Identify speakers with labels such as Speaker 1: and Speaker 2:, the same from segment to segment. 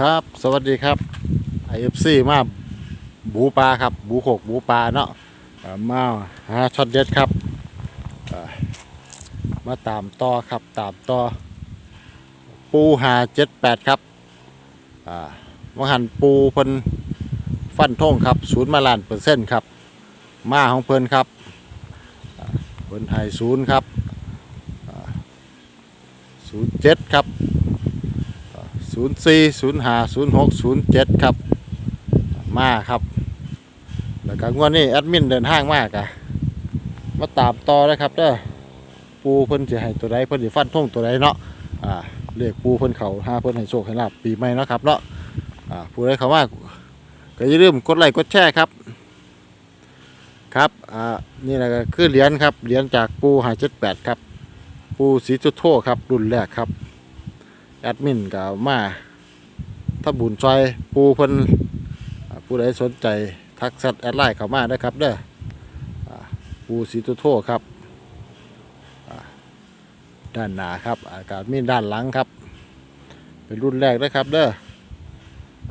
Speaker 1: ครับ สวัสดีครับไอเอฟซีมาบูปลาครับ บูโขกบูปลาเนาะมาหาช็อตเด็ดครับมาตามต่อครับตามต่อปูหาเจ็ดแปดครับอ่าว่าหันปูเพิ่นฟันท่งครับศูนย์มาลานเปอร์เซ็นต์ครับ มาของเพิ่นครับเพิ่นให้ศูนย์ครับศูนย์เจ็ดครับ ศูนย์สี่ศูนย์ห้าศูนย์หกศูนย์เจ็ดครับมาครับ แล้วก็งวดนี้แอดมินเดินห้างมากอะมาตามต่อเลยครับเด้อปูเพิ่นจะให้ตัวใดเพิ่นสิฟันทงตัวใดเนาะอ่าเรียกปูเพิ่นเขาห้าเพิ่นให้โชคให้ลาบปีใหม่เนาะครับเนาะอ่าผู้ใดเขาว่าก็อย่าลืมกดไลค์กดแชร์ครับครับอ่านี่แหละคือเหรียญครับเหรียญจากปูหาเจ็ดแปดครับ ปูสีจุดโทครับรุ่นแรกครับ แอดมินก็มาถ้าบุญซอยปูเพิ่นผู้ใดสนใจทักแชทแอดไลน์เข้ามาได้ครับเด้อปูสีตุโทครับด้านหน้าครับอากาศมีด้านหลังครับ เป็นรุ่นแรกได้อครับเด้อ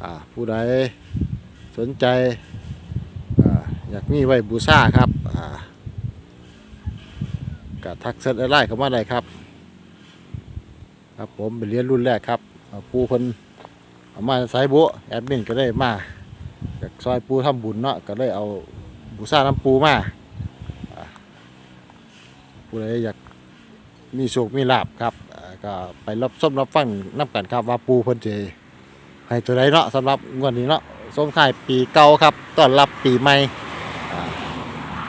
Speaker 1: อผู้ใดสนใจออยากมีไว้บูชาครับอ่าก็ทักแชทแอดไลน์เข้ามาได้ครับ ครับผมเป็นเรียนรุ่นแรกครับปูเพิ่นเอามาสายบุแอดมินก็ได้มาจากซอยปูทำบุญเนาะก็ได้เอาบูซ่าน้ำปูมาผู้ใดอยากมีโชคมีลาบครับก็ไปรับส้มรับฟังน้ำกันครับว่าปูเพิ่นจะให้ตัวใดเนาะสำหรับงวดนี้เนาะส่งท้ายปีเก่าครับต้อนรับปีใหม่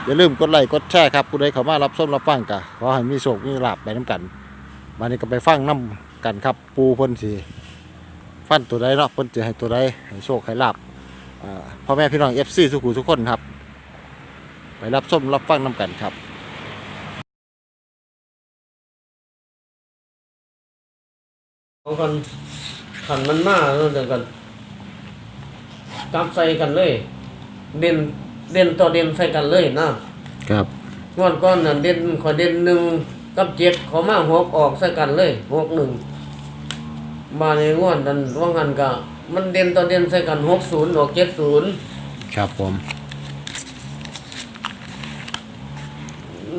Speaker 1: อย่าลืมกดไลค์กดแชร์ครับผู้ใดเข้ามารับส้มรับฟังก็ขอให้มีโชคมีลาบไปน้ำกัน มานี่ก็ไปฟังน้ำกันครับ ปูเพิ่นสิฟันตัวใดเนาะเพิ่นจะให้ตัวใดให้โชคให้ลาบอ่าพ่อแม่พี่น้อง FC ทุกผู้ทุกคนครับ ไปรับส้มรับฟังน้ำกันครับ
Speaker 2: เอากันขันมันมาแล้วเดี๋ยวกันจับใส่กันเลย เด่นเด่นต่อเด่นใส่กันเลยนะครับงวดก้อนน่ะเด่นขอเด่นหนึ่ง กับเจ็ดขอมาหกออกใส่กันเลยหกหนึ่งมาในงวดนั้นว่างหันกะมันเด่นต่อเด่นใส่กันหกศูนย์ออกเจ็ดศูนย์
Speaker 1: ครับผม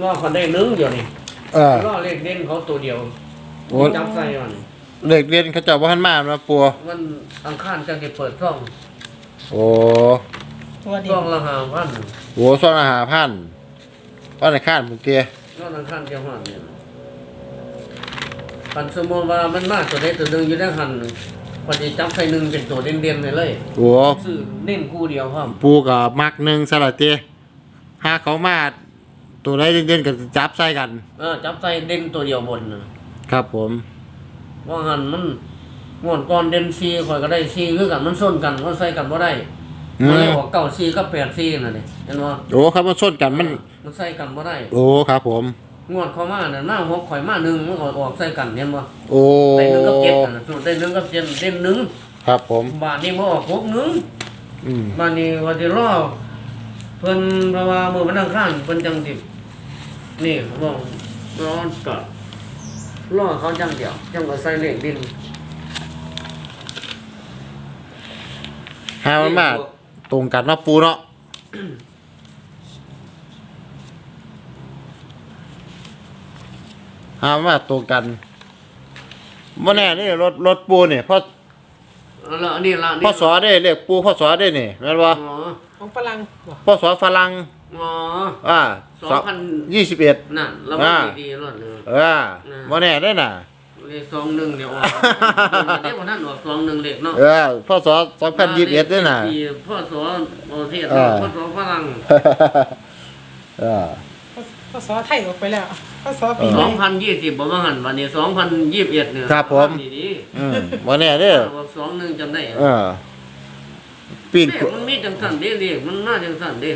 Speaker 2: ว่าเขาได้หนึ่งเดียวนี่
Speaker 1: เออ
Speaker 2: ก็เลขเด่นเขาตัวเดียว
Speaker 1: โอ้
Speaker 2: จับใส่มัน
Speaker 1: เลขเรียนเขาเจ้าบ่ทันมามาปัว
Speaker 2: มันอังคารจะเก็บเปิดช่อง
Speaker 1: โอ้
Speaker 3: ตัวเดีย
Speaker 2: ช่อ
Speaker 3: ว
Speaker 2: งละห้าพัน
Speaker 1: โหซ่อนอาหารพันว่าในข้านผมเตีย
Speaker 2: ก็นังขั้นเจ้าหันเนี่ยคันสมมติว่ามันมากตัวใดตัวหนึ่งอยู่ในหันพอดีจับใส่หนึ่งเป็นตัวเด่นๆเลยเลย
Speaker 1: โอ้
Speaker 2: ซื้อเน้นคู่เดียวครับ
Speaker 1: ปูกับมักหนึ่งสลัดเตียหาเขามาตัวใดเด่นๆก็จับใส่กัน
Speaker 2: เออจับใส่เด่นตัวเดียวบนน่ะ
Speaker 1: ครับผม
Speaker 2: ว่าหันมันงวดก่อนเด่นซีคอยก็ได้ซีคือกันมันส้นกันมันใส่กันบ่ได้
Speaker 1: อื
Speaker 2: มัน
Speaker 1: ม
Speaker 2: เลยออกเก้าซีกับแปดซีน่ะนี่เห็นบ่
Speaker 1: โอ้ครับมันชนกันมัน
Speaker 2: มันใส่กันบ่ได้
Speaker 1: โอ้ครับผม
Speaker 2: งวดเข้ามาน่ะหน้าหกข่อยมาหนึ่งมันก็ออกใส่กันเห็นบ่
Speaker 1: โอ้
Speaker 2: ได้หนึ่งกับเจ็ดน่ะสูตรได้หนึ่งกับเจ็ดเด่นหนึ่ง
Speaker 1: ครับผม
Speaker 2: บาทนี้บ่ออกหกหนึ่ง
Speaker 1: อืม
Speaker 2: บ้านนี้ว่าสิรอเพิ่นเพราะว่ามื้อวันอังคารเพิ่นจังสินี่เขาบอกร้อนก็รอเขาจังเดียวจังก็ใส่เลขดิน
Speaker 1: หามันมา ตรงกันเนาะปูเนาะหามันมาตรงกันบ่แน่นี่รถรถปูนี่พ่อ
Speaker 2: แล้วอันนี้ละนี่
Speaker 1: พ่อสอได้เรียกปูพ่อสอได้นี่แม่นบ่
Speaker 2: อ๋อ
Speaker 3: ของฝรั่งบ่
Speaker 1: พ่อสอฝรั่ง
Speaker 2: อ๋อ
Speaker 1: อ่า
Speaker 2: สองพัน
Speaker 1: ยี่สิบเอ็ด
Speaker 2: นั่นแล้ว
Speaker 1: อ่า
Speaker 2: มันดีๆรอดเลย
Speaker 1: เออบ่แน่ได้น่ะ
Speaker 2: เลขสองหนึ่งเดี๋ยวออกเดี๋ยววันนั้นออกสองหนึ่งเลขเนาะ
Speaker 1: เออพ่อสอสองพันยี่สิบเอ็ดด้วยน่ะ
Speaker 2: ปีพ่อสอนประเทศ
Speaker 1: เอ
Speaker 2: เนาะ
Speaker 1: อ
Speaker 2: พ่อสอนฝรั่ง
Speaker 1: เออ
Speaker 3: ภาษาไทยออกไปแล้วภาษาปี
Speaker 1: เอ
Speaker 2: ส
Speaker 3: ให
Speaker 2: อ
Speaker 3: ม่
Speaker 2: งพันยี่สิบประมาณวันนี้สองพันยี่สิบเอ็ดเนี่ย
Speaker 1: ครับผม
Speaker 2: ดีดี
Speaker 1: อืมบ่แน่เด้อ
Speaker 2: ออกสองหนึ่งจำได้
Speaker 1: เออปีน
Speaker 2: เลขมันมีจังสันเด้เลขมันน่าจังสันเด้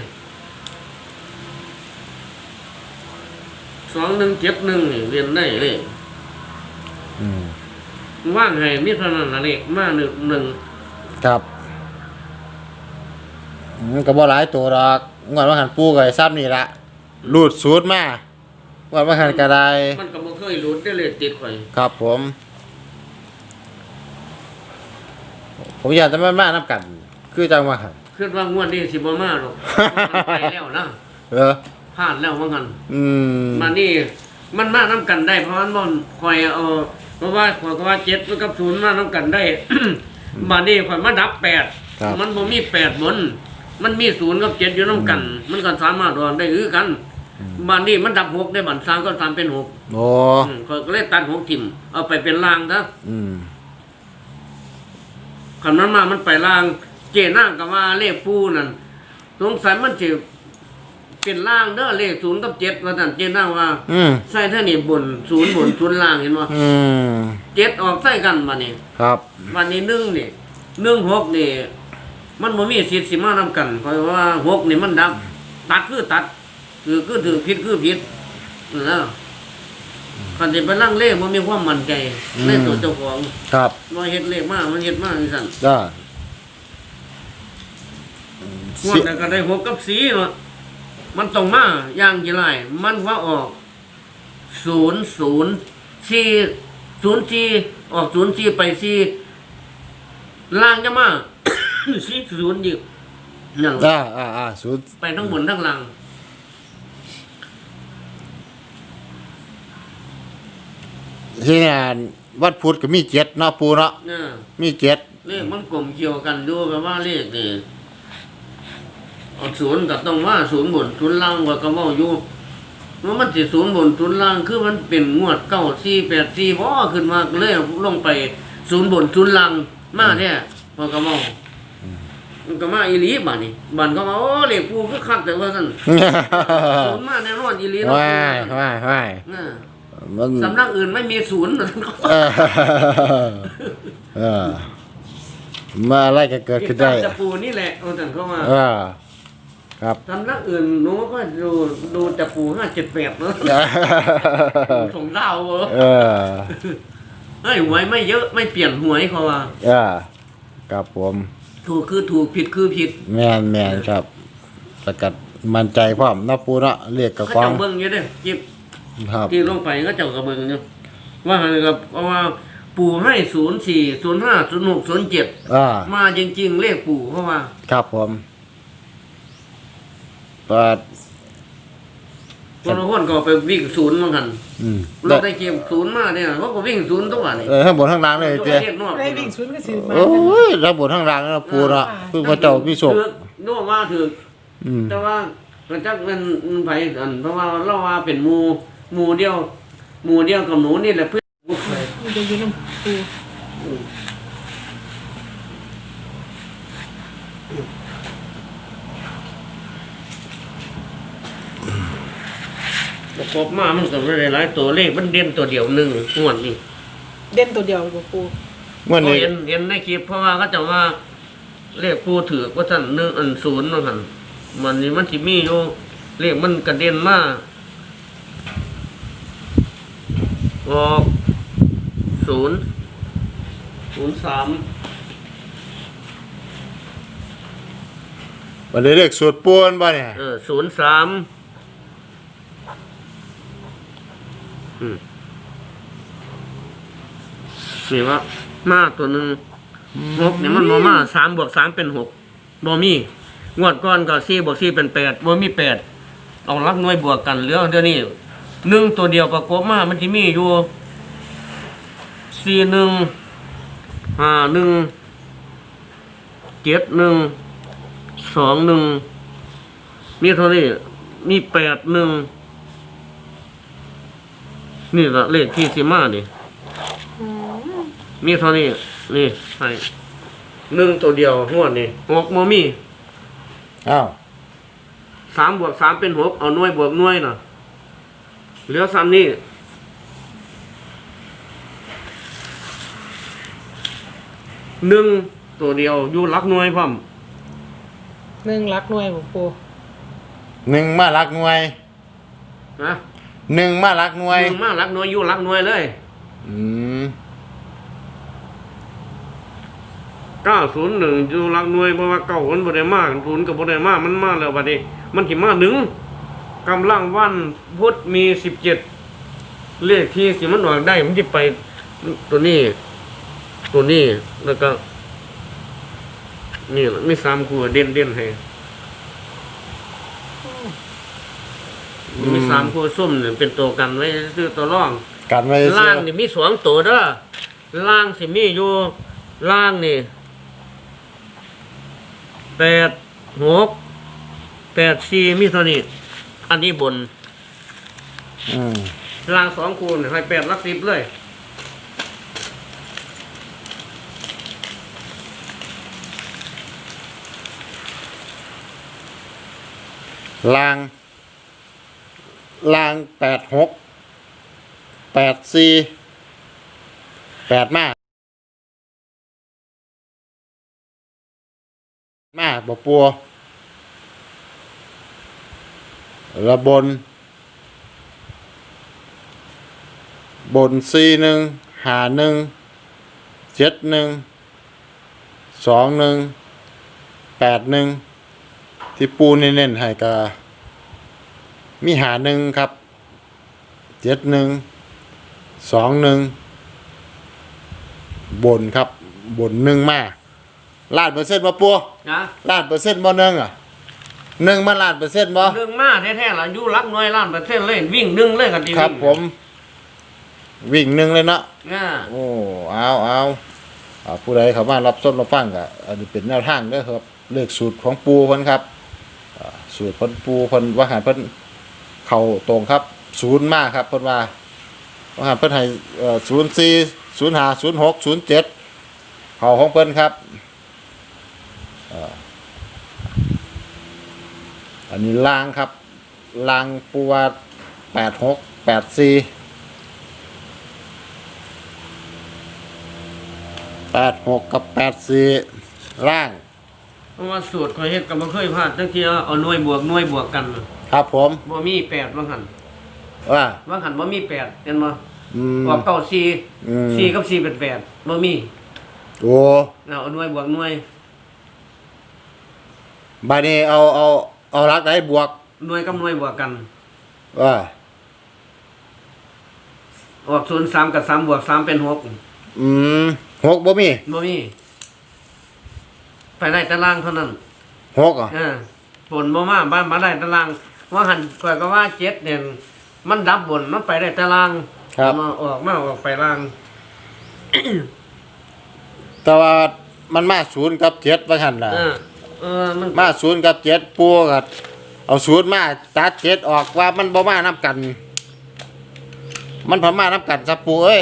Speaker 2: สองหนึ่งเจ็ดหนึ่งนี่เรียนได้เลย
Speaker 1: อืม
Speaker 2: ว่างให้มีเท่านั้นละเลขมาหนึ่งหนึ่ง
Speaker 1: ครับอืมก็บ่หลายตัวดอกงวดว่าหันปูก็ไอ้ซ้ำนี่ละรูดสูตรมางวดว่าหันก็ได้
Speaker 2: มันก็บ่เคยรู้ได้เลขติดข่อย
Speaker 1: ครับผม ผมอยากจะมามาน้ำกัน คือจังว่าครับ
Speaker 2: คิดว่างวดนี้สิบ่มาหรอกมันไปแล้วนะ
Speaker 1: เออ
Speaker 2: พลาดแล้วว่างั้น
Speaker 1: อืม
Speaker 2: มานี่มันมาน้ำกันได้เพราะมันบ่คอยเอา เพราะว่าคอยก็ว่าเจ็ดกับศูนย์มาน้ำกันได้มานี่คอยมาดับแปด
Speaker 1: ครับ
Speaker 2: มันบ่มีแปดบน มันมีศูนย์กับเจ็ดอยู่น้ำกัน มันก็สามารถรอนได้คือกันมานี่มันดับหกได้บันสามก็สามเป็นหก
Speaker 1: โอ้
Speaker 2: อืมข้อยก็เลยตัดหกทิมเอาไปเป็นล่างนะ
Speaker 1: อืม
Speaker 2: คำนั้นมามันไปล่าง เจนั่งกับว่าเลขปูนั่นสงสัยมันจะ เป็นล่างเด้อเลขศูนย์กับเจ็ดว่านั่นเจนั่งว่า
Speaker 1: อืม
Speaker 2: ใส่เท่านี้บนศูนย์บนศูนย์ล่างเห็นบ่
Speaker 1: อืม
Speaker 2: เจ็ดออกใส่กันมานี่
Speaker 1: ครับ
Speaker 2: วันนี้หนึ่งนี่หนึ่งหกนี่มันบ่มีสิทธิ์สิมานำกัน เพราะว่าหกนี่มันดับ ตัดคือตัดคือคือถือผิดคือผิดนั่นแหล้วคันที่ไปนั่งเลขมันมีความมั่นใจในตัวเจ้าของ
Speaker 1: ครับ
Speaker 2: ว่าเฮ็ดเลขมากมันเฮ็ดมากนี่สั่น
Speaker 1: จ้าง
Speaker 2: วดนั้นก็ได้หกกับสีเนาะ มันต้องมาอย่างกี่ไรมันว่าออกศูนย์ศูนย์สี่ศูนย์สี่ออกศูนย์สี่ไปสี่ล่างจะมาสี่ศูนย์อีกนั่นล่ะ
Speaker 1: อ่าอ่าอ่าศูนย์
Speaker 2: ไปทั้งบนทั้งล่าง
Speaker 1: ที่งานวัดพุทธก็มีเจ็ดเนาะปูเนาะ
Speaker 2: เนี่ย
Speaker 1: มีเจ็ด
Speaker 2: เลขมันกลมเกี่ยวกันดูแบบว่าเลขนี่ออก ศูนย์ก็ต้องว่าศูนย์บนศูนย์ล่างว่าก็เว่าอยู่ว่ามันสิศูนย์บนศูนย์ล่างคือมันเป็นงวดเก้าสี่แปดสี่พอขึ้นมาก็เลยลงไปศูนย์บนศูนย์ล่างมาเนี่ยพอก็เว่ามันก็มาอีหลีบ้านี่บ้านก็มาโอ้เลขปูคือคักแต่ว่าสั่นศูนย์มาแน่นอนอีหลีเนาะ
Speaker 1: ว้ายว้ายว้าย
Speaker 2: น่ะ
Speaker 1: มัน
Speaker 2: สำนักอื่นไม่มีศูนย์
Speaker 1: เออเออมาอะไรก็เกิดขึ้นได้
Speaker 2: จะปูนี่แหละเอาแต่เข้ามา
Speaker 1: เออ ครับ
Speaker 2: สำนักอื่นหนูก็ดูดูแต่ปูห้าเจ็ดแปดเนอะสงดาวเวอ
Speaker 1: เออ
Speaker 2: เฮ้ยหวยไม่เยอะไม่เปลี่ยนหวยเขาว่า
Speaker 1: เออครับผม
Speaker 2: ถูกคือถูกผิดคือผิด
Speaker 1: แมนแมนครับ สกัดมั่นใจพร้อมเนาะปูเนาะเรียกกับ
Speaker 2: เขา
Speaker 1: ควา
Speaker 2: เจ้ามเบิ้งอยู่เด้จิบ
Speaker 1: ครับ
Speaker 2: ที่ลงไปก็เจ้ากับเบิ้งอยู่ว่าอะไรกับเพราะว่าปูให้ศูนย์สี่ศูนย์ห้าศูนย์หกศูนย์เจ็ด
Speaker 1: อ่า
Speaker 2: มาจริง ๆ เลขปู่เพราะว่า
Speaker 1: ครับผม เปิด
Speaker 2: คนละคนก็ไปวิ่งศูนย์เหมือนกัน
Speaker 1: อืม
Speaker 2: เราได้เกมศูนย์มาเนี่ยเขาก็วิ่งศูนย์ทุกวันนี่
Speaker 1: เออข้างบนข้างล่างเลย
Speaker 2: ตัว
Speaker 1: เจ้
Speaker 2: เลขนอก
Speaker 3: ได้วิ่งศูนย์ก็สิมา
Speaker 1: โอ้ยข้างบนข้างล่างนะปูเนาะเพิ่งมาเจ้าพิศพ
Speaker 2: ถือนู่นว่าถือ
Speaker 1: อืม
Speaker 2: แต่ว่ามันจักมันมันไปอันเพราะว่าเราว่าเป็นหมูหมูเดียวหมูเดียวกับหนูนี่แหละเพื่อนบุกไป
Speaker 3: มันจะอยู่น้ำปู
Speaker 2: ประ กบมามันก็ไม่ได้หลายตัวเลขมันเด่นตัวเดียวหนึ่งงวดนี่
Speaker 3: เด่นตัวเดียวบ่ปู
Speaker 1: เมื่อนี้
Speaker 2: เห็นเห็นในคลิปเพราะว่าเขาจะว่าเลขผู้ถือว่าท่านหนึ่งอันศูนย์ว่าท่านมันนี่มันสิมีอยู่เลขมันกระเด็นมาออกศูนย์ศูนย์สาม
Speaker 1: วันนี้เรียกสูตรปูนบ่เนี่ย
Speaker 2: เออศูนย์สามอืม นี่ว่ามาตัวหนึ่งหกเนี่ยมันบ่มาสามบวกสามเป็นหกบ่มีงวดก้อนก็สี่บวกสี่เป็นแปดบ่มีแปดเอาลักหน่วยบวกกันเหลือเดี๋ยวนี้หนึ่งตัวเดียวประกบมามันจะมีอยู่สี่หนึ่งห้าหนึ่งเจ็ดหนึ่งสองหนึ่งมีเท่านี้มีแปดหนึ่ง นี่ละเลขที่สิมาดิมีเท่านี้ นี่ให้หนึ่งตัวเดียวหัวดนี่หกโมมี
Speaker 1: อ้าว
Speaker 2: สามบวกสามเป็นหกเอาหน่วยบวกหน่วยน่ะเหลือซ้ำนี่หนึ่งตัวเดียวอยู่หลักหน่วยพร้อม
Speaker 3: หนึ่งรักหน่วยบ่ปู
Speaker 1: หนึ่งมาลักหน่วย
Speaker 2: นะ
Speaker 1: หนึ่งมาลักหน่วย
Speaker 2: หนึ่งมาหลักหน่วยอยู่หลักหน่วยเลย
Speaker 1: อืม
Speaker 2: เก้าศูนย์หนึ่งอยู่หลักหน่วยเพราะว่าเก้ามันบ่ได้มากศูนย์กับบ่ได้มากมันมาแล้วบัดนี้ มันสิมาหนึ่งกำลังวันพุธมีสิบเจ็ดเลขที่สิมันออกได้มันจะไปตัวนี้ ตัวนี้แล้วก็ นี่ล่ะมีสามคู่เด่นเด่นให้ มีสามคู่ส้มเนี่ยเป็นตัวกันไว้ซื้อตัวร่อง
Speaker 1: กันไว้
Speaker 2: ล่างนี่มีสองตัวเด้อล่างสิมีอยู่ล่างนี่แปดหกแปดสี่มีเท่านี้อันนี้บน
Speaker 1: อืม
Speaker 2: ล่างสองคูณให้แปดลักสิบเลย
Speaker 1: ลาง ลางแปดหกแปดสี่แปดมามาบ่ปัวระบน บนสี่หนึ่งหาหนึ่งเจ็ดหนึ่งสองหนึ่งแปดหนึ่งที่ปูเน้นๆให้กา มีหาหนึ่งครับเจ็ดหนึ่งสองหนึ่งบนครับบนหนึ่งมาลาดเปอร์เซ็นต์บ่ปัว
Speaker 2: นะ
Speaker 1: ลาดเปอร์เซ็นต์บ่หนึ่งอะหนึ่งมาลาดเปอร์เซ็นต์บ่
Speaker 2: เรื่องมาแท้ๆล่ะอยู่รักน้อยล้านประเทศเลยวิ่งหนึ่งเลยกันดี
Speaker 1: ครับผม วิ่งหนึ่งเลยเนาะ
Speaker 2: อ่า
Speaker 1: โอ้เอาเอาเอาผู้ใดเข้ามารับส้นรับฟังก็อันนี้เป็นแนวทางเด้อครับ เลขสูตรของปูเพิ่นครับอ่าสูตรเพิ่นปูเพิ่นว่าหารเพิ่น เข้าตรงครับศูนย์มากครับเพิ่นว่าว่าหารเพิ่นให้เอ่อ04 05 06 07เจ็ดเข้าของเพิ่นครับอันนี้ล่างครับล่างปูว่า86 84แปดสี่แปดหกกับแปดสี่ล่าง
Speaker 2: เพราะว่าสูตรคอยเฮ็ดก็บ่เคยพลาดตั้งที่เอาหน่วยบวกหน่วยบวกกัน
Speaker 1: ครับผม
Speaker 2: บ่มีแปดว่าหัน
Speaker 1: ว่า
Speaker 2: ว่าหันบ่มีแปดเห็นบ่
Speaker 1: อืม
Speaker 2: ออกเก้าสี่
Speaker 1: อืม
Speaker 2: สี่กับสี่เป็นแปดบ่มี
Speaker 1: โอ้
Speaker 2: เอาเอาหน่วยบวกหน่วย
Speaker 1: บาดนี้เอาเอาเอารักได้บวก
Speaker 2: หน่วยกับหน่วยบวกกัน
Speaker 1: ว่า
Speaker 2: ออกศูนย์สามกับสามบวกสามเป็นหก
Speaker 1: อืมหกบ่มี
Speaker 2: บ่มี ไปได้ตารางเท่านั้น
Speaker 1: หกอะ
Speaker 2: เออผลบ่มาบ้านมาได้ตาราง ว่าหันก่อยก็ว่าเจ็ดเนี่ยมันดับบนมันไปได้ตาราง
Speaker 1: ครับ
Speaker 2: มาออกมาออกไปล่าง
Speaker 1: แต่ว่ามันมาศูนย์กับเจ็ดว่าหันล่ะ
Speaker 2: เออ เออมัน
Speaker 1: มาศูนย์กับเจ็ดปูกับเอาศูนย์มาตัดเจ็ดออกว่ามันบ่มานับกัน มันพมานับกันซะปูเอ้ย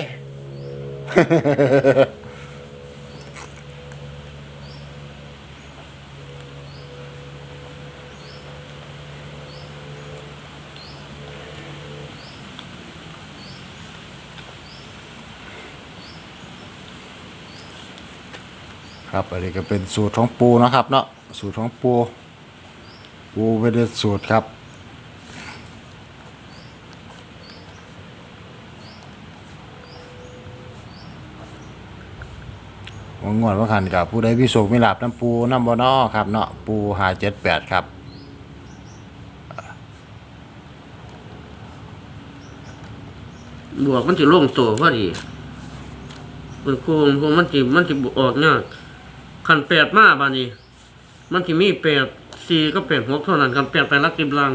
Speaker 1: ครับอันนี้ก็เป็นสูตรของปูนะครับเนาะสูตรของปูปูไม่ได้สูตรครับวงงวดว่าขันกับผู้ใดพิโศกมิลาบน้ำปูน้ำบอนอครับเนาะปูหาเจ็ดแปดครับ
Speaker 2: บวกมันจะลงตัวพอดีมันโค้งพวกมันจิมันจิออกเนี่ย ขันแปดมาบานี้ มันจะมีแปดสี่ก็แปดหกเท่านั้นขันแปดไปรักกิบลัง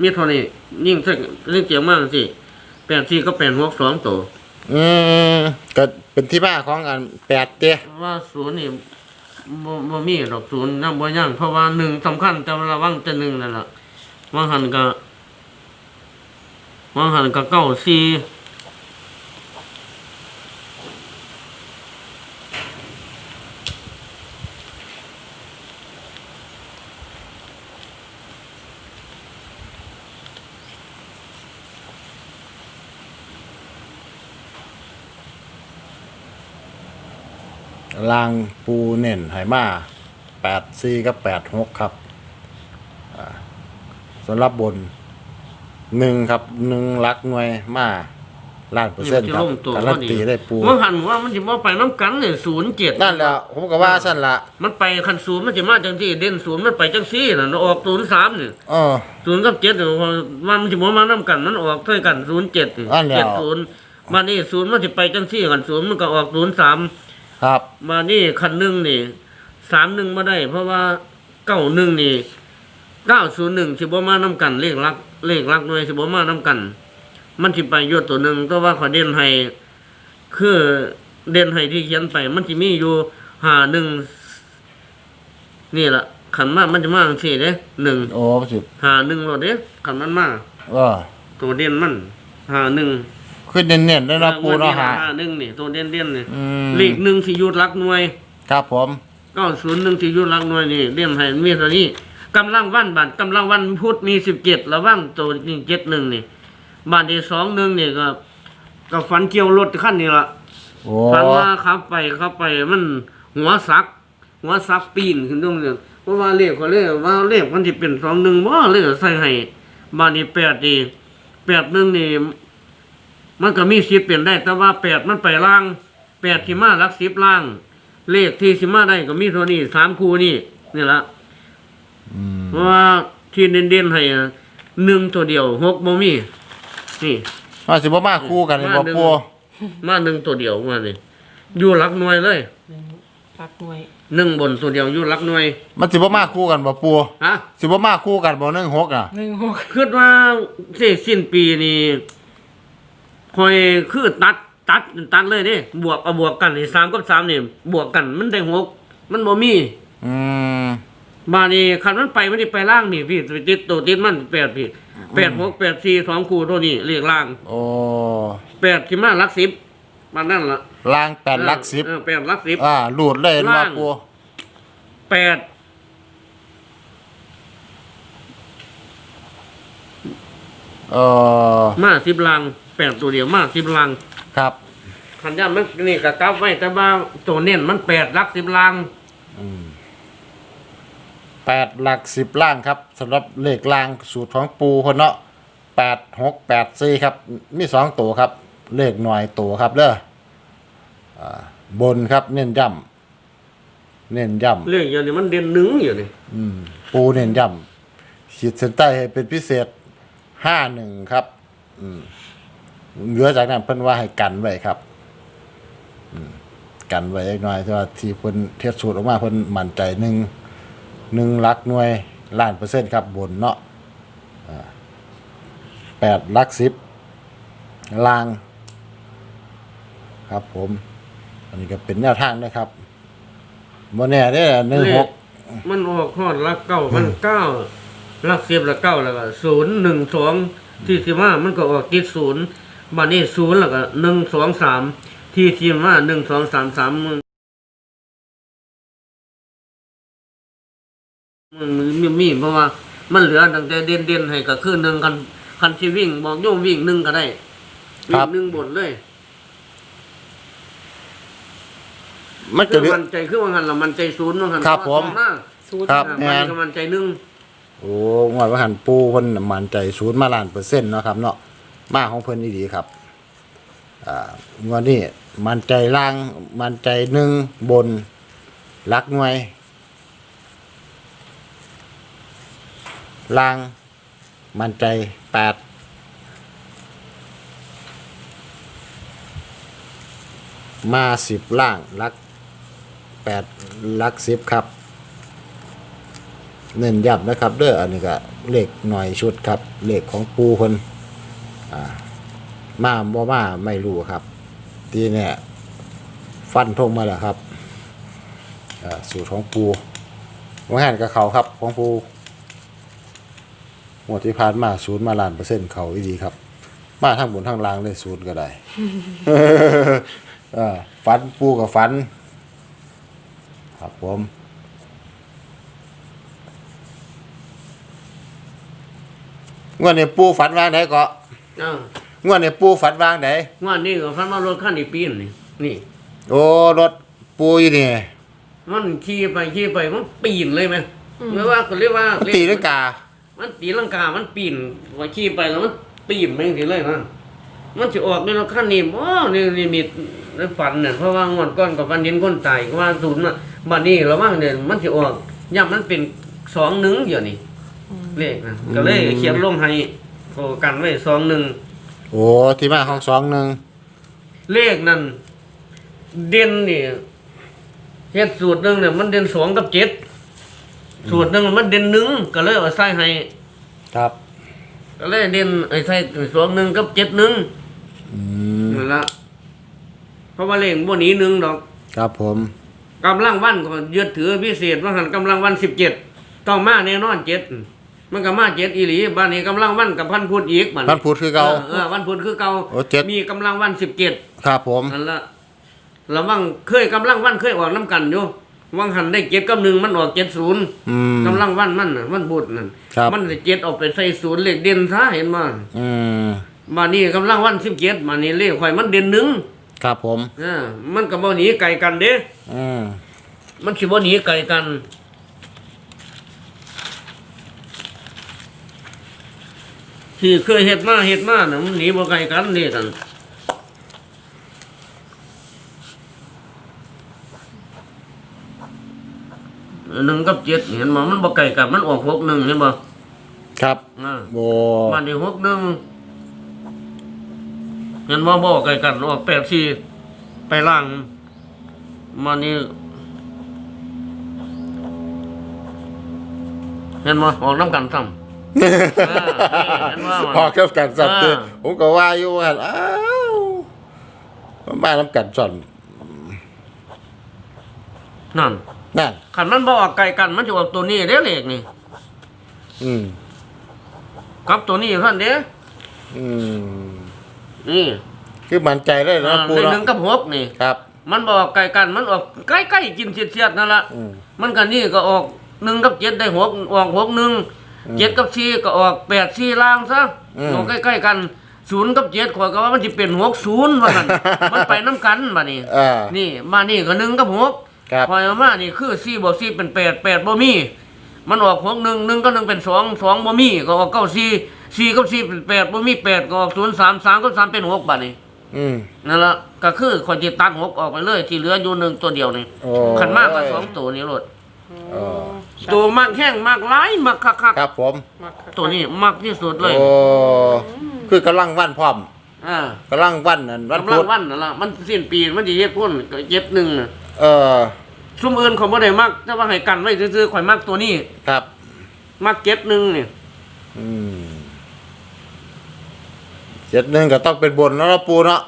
Speaker 2: มีเท่านี้ยิ่งเท่เรื่องเจียงมากสิแปดสี่ก็แปดหกสองตัว
Speaker 1: อืมก็เป็นที่มาของอันแปดเตี้ย
Speaker 2: ว่าศูนย์นี่บ่บ่มีดอกศูนย์ยังบ่ยังเพราะว่าหนึ่งสำคัญแต่ระวังแต่หนึ่งนั่นแหละว่าหันก็ว่าหันก็เก้าสี่
Speaker 1: ลางปูเน่นไหมาแปดสี่กับแปดหกครับอ่าสำหรับบนหนึ่งครับหนึ่งลักหน่วยมาล้านเปอร์เซ็นต์
Speaker 2: จะ
Speaker 1: ครับ
Speaker 2: ลงตัว
Speaker 1: การันตีได้ปู
Speaker 2: ว่าหันว่ามันสิบ่ไปน้ำกันเนี่ยศูนย์เจ็ด
Speaker 1: นั่นแหละผมก็ว่าสั้นละ
Speaker 2: มันไปคันศูนย์มันจะมาจังที่เด่นศูนย์มันไปจังซี่น่ะออกศูนย์สามนี่
Speaker 1: เออ
Speaker 2: ศูนย์กับเจ็ดเนี่ยว่ามันจะบ่มาน้ำกันมันออกเท่ากันศูนย์เจ็ด
Speaker 1: อันเดียว
Speaker 2: เจ็ดศูนย์มานี่ศูนย์มันจะไปจังซี่กันศูนย์มันก็ออกศูนย์สาม
Speaker 1: ครับ
Speaker 2: มานี่คันหนึ่งนี่สามหนึ่งมาได้ เพราะว่าเก้าหนึ่งนี่เก้าศูนย์หนึ่งสิบมาน้ำกันเลขลักเลขลักหน่วยสิบมาน้ำกัน มันสิไปยศตัวหนึ่งก็ว่าขอเด่นให้คือเด่นให้ที่เขียนไป มันสิมีอยู่หาหนึ่งนี่ละขันมากมันจะมาสี่เด้หนึ่ง
Speaker 1: โอ้สิ
Speaker 2: หาหนึ่งโลดเด้ขันมันมา
Speaker 1: เออ
Speaker 2: ตัวเด่นมันหาหนึ่ง
Speaker 1: ขึ้นเน้นๆได้เนาะปูเนาะหา
Speaker 2: หาหนึ่งนี่ตัวเด่นเด่นๆนี่
Speaker 1: อืม
Speaker 2: เลขหนึ่งสิอยุดลักหน่วย
Speaker 1: ครับผม
Speaker 2: เก้าศูนย์หนึ่งที่อยุดลักหน่วยนี่เด่นให้มีเท่านี้กำลังวันบาทกำลังวันพุธมีสิบเจ็ดระว่างตัวนี่เจ็ดหนึ่งนี่บาทที่สองหนึ่งนี่ก็ก็ฝันเกี่ยวรถขั้นนี่ละ
Speaker 1: โอ้
Speaker 2: ฝันว่าขับไปขับไปมันหัวซัก หัวซักปีนขึ้นตรงนี้เพราะว่าเลขเขาเลขว่าเลขมันจะเป็นสองหนึ่งบ่เลขใส่ให้บาทนี้แปดดีแปดหนึ่งนี่ มันก็มีสิบเปลี่ยนได้แต่ว่าแปดมันไปล่างแปดที่มารักสิบล่าง เลขที่สิมาได้ก็มีเท่านี้สามคู่นี่นี่ละ
Speaker 1: อืม
Speaker 2: เพราะว่าที่เด่นๆให้อะหนึ่งตัวเดียวหกบ่มีนี่
Speaker 1: ว่าสิบ่มาคู่กันนี่บ่ปู
Speaker 2: มาหนึ่งตัวเดียวมานี่อยู่หลักหน่วยเลย
Speaker 3: หนึ่งรักหน่วย
Speaker 2: หนึ่งบนตัวเดียวอยู่หลักหน่วย
Speaker 1: มันสิบ่มาคู่กันบ่ปู
Speaker 2: ฮะ
Speaker 1: สิบ่มาคู่กันบ่1 6อะ
Speaker 3: หนึ่งหก
Speaker 2: คิดว่าสิสิ้นปีนี่ คอยคือตัดตัดตัดเลยเด้บวกเอาบวกกันนี่สามกับสามนี่บวกกันมันได้หกมันบ่มี
Speaker 1: อืม
Speaker 2: บานี่คันมันไปไม่ได้ไปล่างนี่พี่ไปติดตัวติดมันแปดพี่แปดหกแปดสี่สองคู่ตัวนี้เรียกล่าง
Speaker 1: โอ้
Speaker 2: แปดสิมาหลักสิบมันนั่นละ
Speaker 1: ล่างแปดหลักสิบ
Speaker 2: เออแปดหลักสิบ
Speaker 1: อ่าหลุดเลยเห็นบ่
Speaker 2: ล่าง
Speaker 1: ปู
Speaker 2: แปด
Speaker 1: เออ
Speaker 2: มาสิบลัง แปดตัวเดียวมาสิบลัง
Speaker 1: ครับ
Speaker 2: ขันย่ามันนี่กะกับไว้แต่ว่าตัวเน้นมันแปดหลักสิบลัง
Speaker 1: แปดหลักสิบล่างครับสำหรับเลขล่างสูตรของปูคนเนาะแปดหกแปดสี่ครับ มีสองตัวครับ เลขหน่วยตัวครับเด้ออ่าบนครับเน้นย่ำเน้นย่
Speaker 2: เรื่องอย่างนี้มันเด่นหนึ่งอยู่นี่ำ
Speaker 1: อืมปูเน้นย่ำขีดเส้นใต้ให้เป็นพิเศษห้าหนึ่งครับ อืม เหลือจากนั้นเพิ่นว่าให้กันไว้ครับอืมกันไว้เล็กน้อยแต่ว่าที่เพิ่นเทศสูตรออกมาเพิ่นมั่นใจหนึ่งหนึ่งหลักหน่วยล้านเปอร์เซ็นต์ครับบนเนาะอ่าแปดหลักสิบล่าง ครับผม อันนี้ก็เป็นแนวทางนะครับโมแน่เด้อหนึ่ง
Speaker 2: เล
Speaker 1: ห
Speaker 2: ข
Speaker 1: ก
Speaker 2: มันออกฮอดหลักเก้ามันเก้าหลักสิบหลักเก้าแล้วก็ศูนย์หนึ่งสองที่สิมามันก็ออกติดศูนย์ บัดนี้ศูนย์แล้วก็หนึ่งสองสามที่สิมาหนึ่งสองสามสามมันมันมีมีเพราะว่ามันเหลือตั้งแต่เด่นเด่นๆให้ก็คือหนึ่งคันคันที่วิ่งบอกโยมวิ่งหนึ่งก็ได้วิ่งหนึ่งบนเลย
Speaker 1: มัน
Speaker 2: คื
Speaker 1: จะ
Speaker 2: อ
Speaker 1: เหลือ
Speaker 2: มันใจคือว่างันละมันใจศูนย์ว่างัน
Speaker 1: ครับผม
Speaker 2: ว่า
Speaker 3: ศูนย์
Speaker 1: ครับ
Speaker 2: อ่า
Speaker 1: แม่
Speaker 2: มัน
Speaker 1: น
Speaker 2: ก็มันใจหนึ่ง
Speaker 1: โอ้งวดว่าหันปูเพิ่นมั่นใจศูนย์มาล้านเปอร์เซ็นต์เนาะครับเนาะ มาของเพิ่นดีครับงวดนี้มันใจล่างมันใจหนึ่งบนหลักหน่วยล่างมันใจแปดมาสิบล่างลักแปดลักสิบครับ เน้นย้ำนะครับเด้ออันนี้ก็เลขหน่อยชุดครับเลขของปูคน อ่ามาบ่มาไม่รู้ครับ ทีเนี่ยฟันทงมาแล้วครับสูตรของปูว่าหันกับเขาครับของปูหมดที่ผ่านมาศูนย์มาล้านเปอร์เซ็นต์เขาอีดีครับ มาทั้งบนทั้งล่างเลยศูนย์ก็ได้ฟันปูกับฟัน ครับผมงวดนี้ปูฝันวางไหนก็
Speaker 2: อ่าง
Speaker 1: วดนี้ปูฝันวางไหน
Speaker 2: งวดนี้ก็ฟันมารถขั้นอีปีนนี่นี่
Speaker 1: โอ้รถปูอยู่นี่
Speaker 2: มันขี่ไปขี่ไปมันปีนเลยไหมไม่ว่าก็เรียกว่า
Speaker 1: มันตีลังกา
Speaker 2: มันตีลังกา มันปีนว่าขี่ไปแล้วมันปีนไปทีเลยนะมันจะออกในรถขั้นนี้อ๋อนี่นี่มีในฝันเนี่ยเพราะว่างวดก้อนกับฟันเห็นคนตายก็ว่าศูนย์น่ะบัดนี้ระว่างเนี่ยมันจะออกย่ำมันเป็นสองหนึ่งเดี๋ยวนี้เลขนะก็เลยเขียนลงให้ โอกันไว้สองหนึ่ง
Speaker 1: โอ้ที่มาของสองหนึ่ง
Speaker 2: เลขนั้นเด่นนี่เฮ็ดสูตรหนึ่งเนี่ยมันเด่นสองกับเจ็ดสูตรหนึ่งมันเด่นหนึ่งก็เลยเอาใส่ให้
Speaker 1: ครับ
Speaker 2: ก็เลยเด่นไอ้ใส่สองหนึ่งกับเจ็ดหนึ่ง
Speaker 1: อืม
Speaker 2: นั่นละเพราะว่าเลขบนนี้หนึ่งดอก
Speaker 1: ครับผม
Speaker 2: กำลังวันก็ยึดถือพิเศษว่าหันกำลังวันสิบเจ็ดต้องมาแน่นอนเจ็ด มันก็มาเจ็ดอีหลีบ้านนี้กำลังวันกับพันพุธอีกมัน
Speaker 1: ท่านพูดคือเก่า
Speaker 2: เออเออวันพุธคือเก่า
Speaker 1: โอ้เจ็ด
Speaker 2: มีกำลังวันสิบเจ็ด
Speaker 1: ครับผม
Speaker 2: นั่นละระวังเคยกำลังวันเคยออกน้ำกันอยู่วังหันได้เจ็ดกับหนึ่งมันออกเจ็ดศูนย์
Speaker 1: อืม
Speaker 2: กำลังวันมันน่ะวันบุตรนั่น
Speaker 1: ครับ
Speaker 2: มันได้เจ็ดออกไปใส่ศูนย์เลขเด่นซะเห็นมั้
Speaker 1: อืม
Speaker 2: มานี่กำลังวันสิบเจ็ดมานี่เลขข่อยมันเด่นหนึ่ง
Speaker 1: ครับผม
Speaker 2: อ่ามันก็บ่หนีไกลกันเด้
Speaker 1: อืม
Speaker 2: มันสิบ่หนีไกลกัน ที่เคยเฮ็ดมาเฮ็ดมาน่ะมันหนีบ่ไกลกันนี่กันหนึ่งกับเจ็ดเห็นบ่มันบ่ไกลกันมันออกหกหนึ่งเห็นบ่
Speaker 1: ครับ
Speaker 2: อ่า
Speaker 1: โอ้
Speaker 2: บ้านนี้หกหนึ่งเห็นบ่บ่ไกลกันออกแปดสี่ไปล่างมานี่เห็นบ่ออกน้ำกันซ้ำเออเห็นว่ามัน
Speaker 1: พอเกี่ยวกันสัตว์
Speaker 2: อ่า
Speaker 1: ผมก็ว่าอยู่ว่าอ้าวมันมาน้ำกันสั่น
Speaker 2: นั่น
Speaker 1: นั่น
Speaker 2: ขันมันบออกไกลกันมันจะออกตัวนี้เด้อเลขนี่
Speaker 1: อืม
Speaker 2: กับตัวนี้ท่านเด้อ
Speaker 1: อืม
Speaker 2: นี่
Speaker 1: คือมั่นใจเลยนะ
Speaker 2: อ่า
Speaker 1: ปู
Speaker 2: ในห
Speaker 1: เนาะ
Speaker 2: นึ่งกับหกนี่
Speaker 1: ครับ
Speaker 2: มันบออกไกลกันมันออกใกล้ๆกินเสียดๆนั่นละ
Speaker 1: อืม
Speaker 2: มันกันนี่ก็ออกหนึ่งกับเจ็ดได้หกออกหกหนึ่ง เจ็ดกับสี่ก็ออกแปดสี่ล่างซะ
Speaker 1: อืม
Speaker 2: ออกใกล้ๆกันศูนย์กับเจ็ดขอยก็ว่ามันจะเป็นหกศูนย์ว่ากันมันไปน้ำกันมานี่
Speaker 1: อ่า
Speaker 2: นี่มานี่ก็หนึ่งกับหก
Speaker 1: ครับ
Speaker 2: พอยเอามานี่คือสี่บวกสี่เป็นแปดแปดบ่มี มันออกหกหนึ่งหนึ่งก็หนึ่งเป็นสองสองบ่มีก็ออกเก้าสี่สี่กับสี่เป็นแปดบ่มีแปดก็ออกศูนย์สามสามกับสามเป็นหกบาทนี่
Speaker 1: อืม
Speaker 2: นั่นละก็คือคนจิตัดหกออกไปเลยที่เหลืออยู่หนึ่งตัวเดียวนี่
Speaker 1: โอ้
Speaker 2: ขันมากก็สองตัวนี้รถ
Speaker 1: อ๋อ
Speaker 2: ตัวมากแห้งมากหลายมากคัก
Speaker 1: ครับผม
Speaker 3: มักคัก
Speaker 2: ๆตัวนี้มากที่สุดเลย
Speaker 1: โอ้คือกำลังวันพร้อม
Speaker 2: อ่า กำ
Speaker 1: ลังวันนั่นวัน
Speaker 2: กำลั
Speaker 1: พุ
Speaker 2: ง
Speaker 1: ธ
Speaker 2: วันนั่นละมันสิ้นปีมันจะเย็ดพ้นก็เย็ดหนึ่งน่ะ
Speaker 1: เออ
Speaker 2: ซุ่มอื่นเขาบ่ได้มากแต่ว่าให้กันไว้ซื่อๆข่อยมากตัวนี้
Speaker 1: ครับ
Speaker 2: มากเจ็ดหนึ่งนี่
Speaker 1: อืมเจ็ดหนึ่งก็ต้องเป็นบนแล้วนะปูเนาะ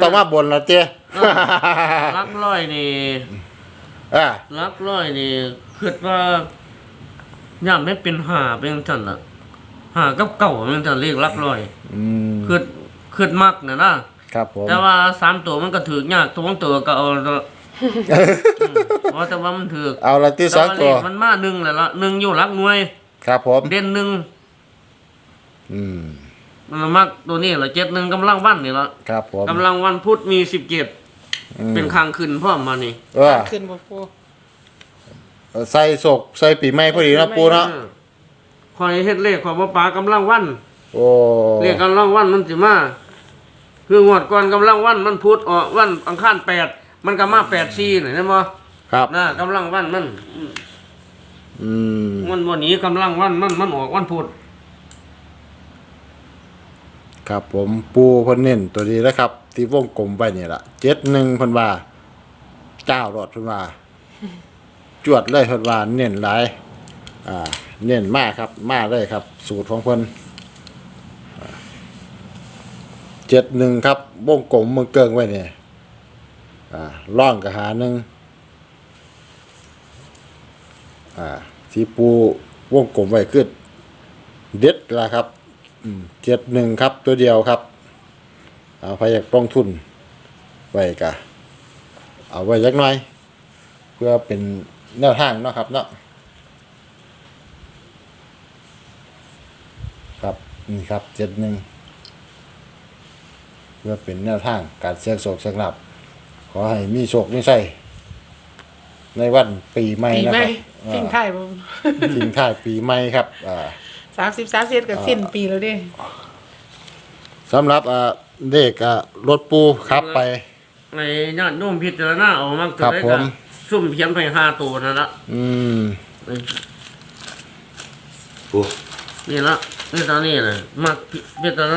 Speaker 1: ต้องมาบนแล้วเจ้
Speaker 2: รักร้อยนี่
Speaker 1: อ่า
Speaker 2: รักร้อยนี่คิดว่าย่ามไม่เป็นหาเป็นจังซั่นล่ะหากับเก่าเป็นจังเรียกรักร้อย
Speaker 1: อืม
Speaker 2: คิดคิดมักน่ะนะครับ
Speaker 1: ผม
Speaker 2: แต่ว่าสามตัวมันก็ถือยากสองตัวก็เอาละเพราะแต่ว่ามันถือ
Speaker 1: เอาละที่สอง
Speaker 2: แา
Speaker 1: ตัว
Speaker 2: เลขมันมาหนึ่งแหละละหนึ่งอยู่รักหน่วย
Speaker 1: ครับผม
Speaker 2: เด่นหนึ่ง
Speaker 1: อืม
Speaker 2: มันมักตัวนี้ละเจ็ดหนึ่งกำลังวันนี่ละ
Speaker 1: ครับผม
Speaker 2: กำลังวันพุธมีสิบเจ็ด
Speaker 1: อืม
Speaker 2: เป็นคางขึ้นพร้อมมานี่
Speaker 1: เออ
Speaker 3: ขึ้นบ่ปู
Speaker 1: ใส่ศกใส่ปีใหม่พอดีเนาะปูเนาะ
Speaker 2: เออคอยเฮ็ดเลขของพ่อปากำลังวัน
Speaker 1: โอ้
Speaker 2: เลขกำลังวันมันสิมาคืองวดก่อนกำลังวันมันพุธออกวันอังคารแปดมันก็มาแปดสี่น่ะเห็นบ่
Speaker 1: ครับ
Speaker 2: น่ะกำลังวันมัน
Speaker 1: อืม
Speaker 2: มันวันนี้กำลังวันมันมันออกวันพุธ
Speaker 1: ครับผมปูเพิ่นเน้นตัวนี้นะครับ ที่วงกลมไปนี่ละเจ็ดหนึ่งพิ่นว่าเก้ารอดพิ่นว่าจวดเลยพิ่นว่าเน้นหลายอ่า เน้นมากครับ มากเลยครับ สูตรของเพิ่นเจ็ดหนึ่งครับวงกลมเมืองเกิงไว้เนี่ยอ่าล่องกับหาหนึ่งอ่าที่ปูวงกลมไว้ขึ้นเด็ดละครับเจ็ดหนึ่งครับตัวเดียวครับ เอาไปอยากลงทุนไว้กะเอาไว้ยักหน่อย เพื่อเป็นแนวทางเนาะครับเนาะครับนี่ครับเจ็ดหนึ่งเพื่อเป็นแนวทางการเสี่ยงโชคเสี่ยงลาภขอให้มีโชคมีใส่ในวันปีใหม่
Speaker 3: ปี
Speaker 1: นะ
Speaker 3: ให
Speaker 1: ค
Speaker 3: ม่
Speaker 1: รับ
Speaker 3: ทิ้งท้ายบ่
Speaker 1: ทิ้งท้ายปีใหม่ครับอ่า
Speaker 3: สามสิบสามสิบก็สิ้นปีแล้วเด้
Speaker 1: สำหรับอ่า เด็กอ่ารถปูครับไป
Speaker 2: ในญาติโยมพิจารณาเอามา
Speaker 1: ครับ
Speaker 2: ได้
Speaker 1: ผ
Speaker 2: ก็
Speaker 1: ม
Speaker 2: ซุ่มเขียนไปห้าตัวนั่นละ
Speaker 1: อืม
Speaker 2: นี่ละนี่ตอนนี้นะมาพิจารณา